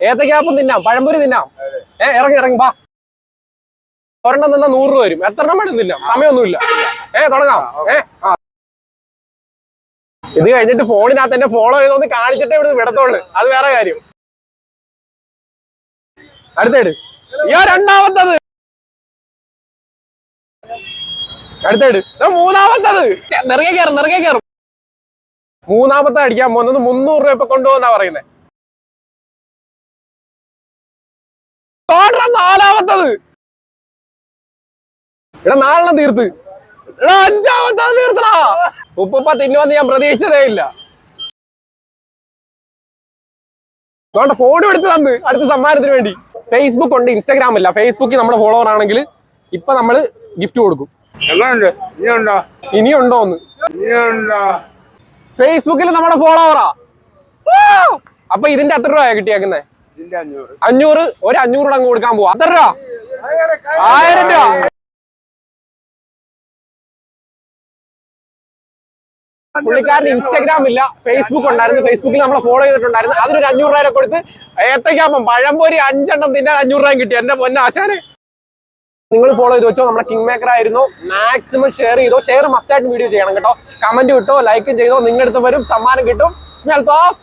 ഏത്തക്കാപ്പം തിന്നാം. പഴംപൊരി തിന്നാം. ഏ ഇറങ്ങി ഇറങ്ങി വാ. ഒരെണ്ണം തന്നാ നൂറ് രൂപ വരും. എത്ര എണ്ണം വേണം തിന്നാം. സമയമൊന്നുമില്ല. ഏ തുടങ്ങാം. ഏ ആ. ഇത് കഴിഞ്ഞിട്ട് ഫോണിനകത്ത് എന്നെ ഫോളോ ചെയ്തോന്ന് കാണിച്ചിട്ടേ ഇവിടെ വിടത്തുള്ളു. അത് വേറെ കാര്യം. അടുത്തേട് അയ്യോ രണ്ടാമത്തത്. അടുത്തേട് മൂന്നാമത്തത്. ഛെ, നിറയെ കയറും നിറയെ കയറും മൂന്നാമത്തെ അടിക്കാൻ പോകുന്നത് മുന്നൂറ് രൂപ ഇപ്പൊ കൊണ്ടുപോകുന്നാ പറയുന്നത് ഇവിടെ നാളെ തീർത്ത്. എടാ അഞ്ചാമത്തെ തീർത്തടാ. ഉപ്പുപ്പ തിന്നുവെന്ന് ഞാൻ പ്രതീക്ഷിച്ചതേ ഇല്ല. അതുകൊണ്ട് ഫോൺ എടുത്ത് തന്ന്. അടുത്ത സമ്മാനത്തിന് വേണ്ടി. ഫേസ്ബുക്ക് ഉണ്ട് ഇൻസ്റ്റാഗ്രാം ഇല്ല. ഫേസ്ബുക്കിൽ നമ്മുടെ ഫോളോവർ ആണെങ്കിൽ ഇപ്പൊ നമ്മൾ ഗിഫ്റ്റ് കൊടുക്കും. ഇനിയുണ്ടോ? ഫേസ്ബുക്കിൽ നമ്മുടെ ഫോളോവറാ അപ്പൊ ഇതിന്റെ എത്ര രൂപയാ കിട്ടിയേക്കുന്നേ? അഞ്ഞൂറ്. ഒരു അഞ്ഞൂറ് അങ്ങ് കൊടുക്കാൻ പോവാ. അത്ര രൂപ? ആയിരം രൂപ. പുള്ളിക്കാരന് ഇൻസ്റ്റാഗ്രാം ഇല്ല ഫേസ്ബുക്ക് ഉണ്ടായിരുന്നു. ഫേസ്ബുക്കിൽ നമ്മളെ ഫോളോ ചെയ്തിട്ടുണ്ടായിരുന്നു. അതിനൊരു അഞ്ഞൂറ് രൂപ കൊടുത്ത് ഏത്തക്കാപ്പം പഴംപൊരി അഞ്ചെണ്ണം തിന്നാൻ അഞ്ഞൂറ് രൂപ കിട്ടി എന്റെ പൊന്ന ആശാനെ. നിങ്ങൾ ഫോളോ ചെയ്ത് വെച്ചോ നമ്മുടെ കിങ് മേക്കർ ആയിരുന്നു. മാക്സിമം ഷെയർ ചെയ്തോ ഷെയർ മസ്റ്റ് ആയിട്ട് വീഡിയോ ചെയ്യണം കേട്ടോ. കമന്റ് കിട്ടോ ലൈക്കും ചെയ്തോ നിങ്ങളുടെ അടുത്ത് വരും സമ്മാനം കിട്ടും. Smell of